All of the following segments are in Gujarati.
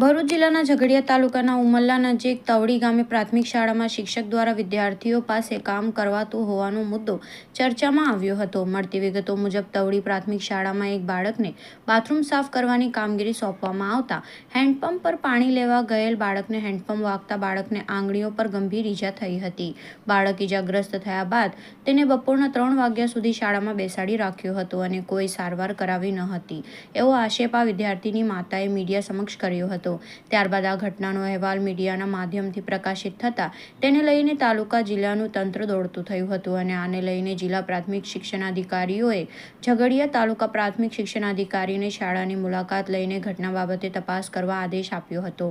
ભરૂચ જિલ્લાના ઝઘડિયા તાલુકાના ઉમલ્લા નજીક તવડી ગામે પ્રાથમિક શાળામાં શિક્ષક દ્વારા વિદ્યાર્થીઓ પાસે કામ કરવાતું હોવાનો મુદ્દો ચર્ચામાં આવ્યો હતો. મળતી વિગતો મુજબ તવડી પ્રાથમિક શાળામાં એક બાળકને બાથરૂમ સાફ કરવાની કામગીરી સોંપવામાં આવતા હેન્ડપંપ પર પાણી લેવા ગયેલ બાળકને હેન્ડપંપ વાગતા બાળકને આંગળીઓ પર ગંભીર ઈજા થઈ હતી. બાળક ઈજાગ્રસ્ત થયા બાદ તેને બપોરના ત્રણ વાગ્યા સુધી શાળામાં બેસાડી રાખ્યો હતો અને કોઈ સારવાર કરાવી ન હતી. એવો આક્ષેપ આ વિદ્યાર્થીની માતાએ મીડિયા સમક્ષ કર્યો હતો. ત્યારબાદ આ ઘટનાનો અહેવાલ મીડિયાના માધ્યમથી પ્રકાશિત થતાં તેને લઈને તાલુકા જિલ્લાનું તંત્ર દોડતું થયું હતું અને આને લઈને જિલ્લા પ્રાથમિક શિક્ષણાધિકારીઓએ ઝઘડિયા તાલુકા પ્રાથમિક શિક્ષણાધિકારીને શાળાની મુલાકાત લઈને ઘટના બાબતે તપાસ કરવા આદેશ આપ્યો હતો.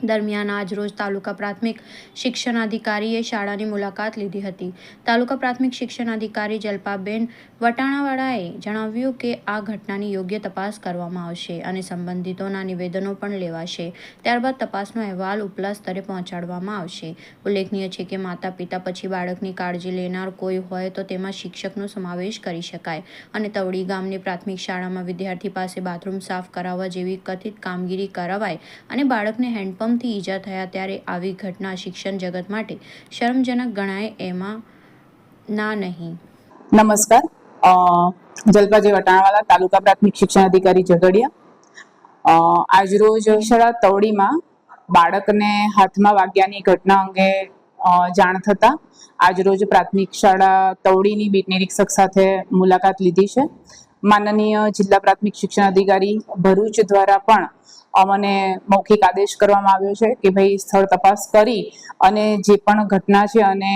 દરમિયાન આજરોજ તાલુકા પ્રાથમિક શિક્ષણાધિકારીએ શાળાની મુલાકાત લીધી હતી. તાલુકા પ્રાથમિક શિક્ષણાધિકારી જલ્પાબેન વટાણાવાળાએ જણાવ્યું કે આ ઘટનાની યોગ્ય તપાસ કરવામાં આવશે અને સંબંધિતોના નિવેદનો પણ લેવાશે. ત્યારબાદ તપાસનો અહેવાલ ઉપલા સ્તરે પહોંચાડવામાં આવશે. ઉલ્લેખનીય છે કે માતા પિતા પછી બાળકની કાળજી લેનાર કોઈ હોય તો તેમાં શિક્ષકનો સમાવેશ કરી શકાય અને તવડી ગામની પ્રાથમિક શાળામાં વિદ્યાર્થી પાસે બાથરૂમ સાફ કરાવવા જેવી કથિત કામગીરી કરાવાય અને બાળકને હેન્ડપંપથી ઈજા થયા ત્યારે આવી ઘટના શિક્ષણ જગત માટે શરમજનક ગણાય એમાં ના નહીં. નમસ્કાર. જલપાજી વટાણાવાલા તાલુકા પ્રાથમિક શિક્ષણ અધિકારી ઝઘડિયા આજરોજ શાળા તવડીમાં બાળકને હાથમાં વાગ્યાની ઘટના અંગે જાણ થતા આજરોજ પ્રાથમિક શાળા તવડીની બીટ નિરીક્ષક સાથે મુલાકાત લીધી છે. માનનીય જિલ્લા પ્રાથમિક શિક્ષણ અધિકારી ભરૂચ દ્વારા પણ અમને મૌખિક આદેશ કરવામાં આવ્યો છે કે ભાઈ સ્થળ તપાસ કરી અને જે પણ ઘટના છે અને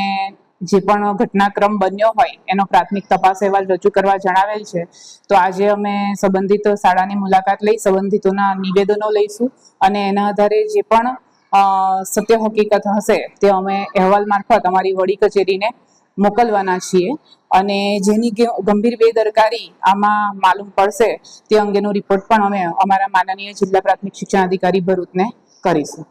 જે પણ ઘટનાક્રમ બન્યો હોય એનો પ્રાથમિક તપાસ અહેવાલ રજૂ કરવા જણાવેલ છે. તો આજે અમે સંબંધિત શાળાની મુલાકાત લઈ સંબંધિતોના નિવેદનો લઈશું અને એના આધારે જે પણ સત્ય હકીકત હશે તે અમે અહેવાલ મારફત અમારી વડી કચેરીને મોકલવાના છીએ અને જેની ગંભીર બેદરકારી આમાં માલુમ પડશે તે અંગેનો રિપોર્ટ પણ અમે અમારા માનનીય જિલ્લા પ્રાથમિક શિક્ષણ અધિકારી ભરૂચને કરીશું.